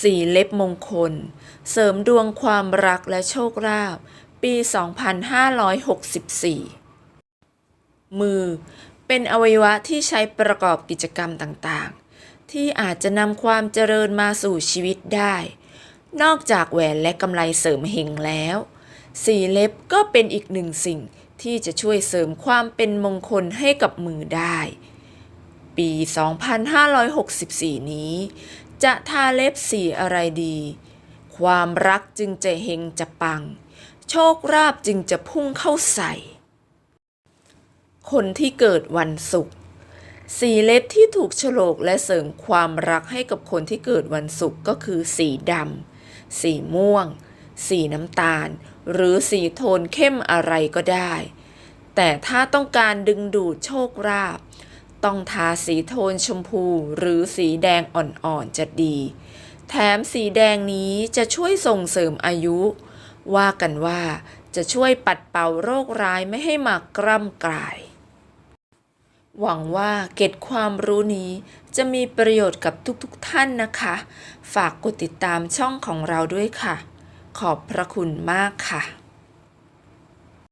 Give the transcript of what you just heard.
สีเล็บมงคล เสริมดวงความรักและโชคลาภปี 2564 มือ เป็นอวัยวะที่ใช้ประกอบกิจกรรมต่างๆ ที่อาจจะนำความเจริญมาสู่ชีวิตได้ นอกจากแหวนและกำไลเสริมเฮงแล้ว สีเล็บก็เป็นอีกหนึ่งสิ่งที่จะช่วยเสริมความเป็นมงคลให้กับมือได้ ปี 2564 นี้ จะทาเล็บสีอะไรดี ความรักจึงจะเฮงจะปัง โชคราบจึงจะพุ่งเข้าใส่ คนที่เกิดวันศุกร์สีเล็บที่ถูกโฉลกและเสริมความรักให้กับคนที่เกิดวันศุกร์ก็คือสีดำ สีม่วง สีน้ำตาล หรือสีโทนเข้มอะไรก็ได้ แต่ถ้าต้องการดึงดูดโชคลาภ ต้องทาสีโทนชมพูหรือสีแดงอ่อนๆจะดี แถมสีแดงนี้จะช่วยส่งเสริมอายุ ว่ากันว่าจะช่วยปัดเป่าโรคร้ายไม่ให้มากร่ำกลาย หวังว่าเก็ดความรู้นี้จะมีประโยชน์กับทุกๆทท่านนะคะ ฝากกดติดตามช่องของเราด้วยค่ะ ขอบพระคุณมากค่ะ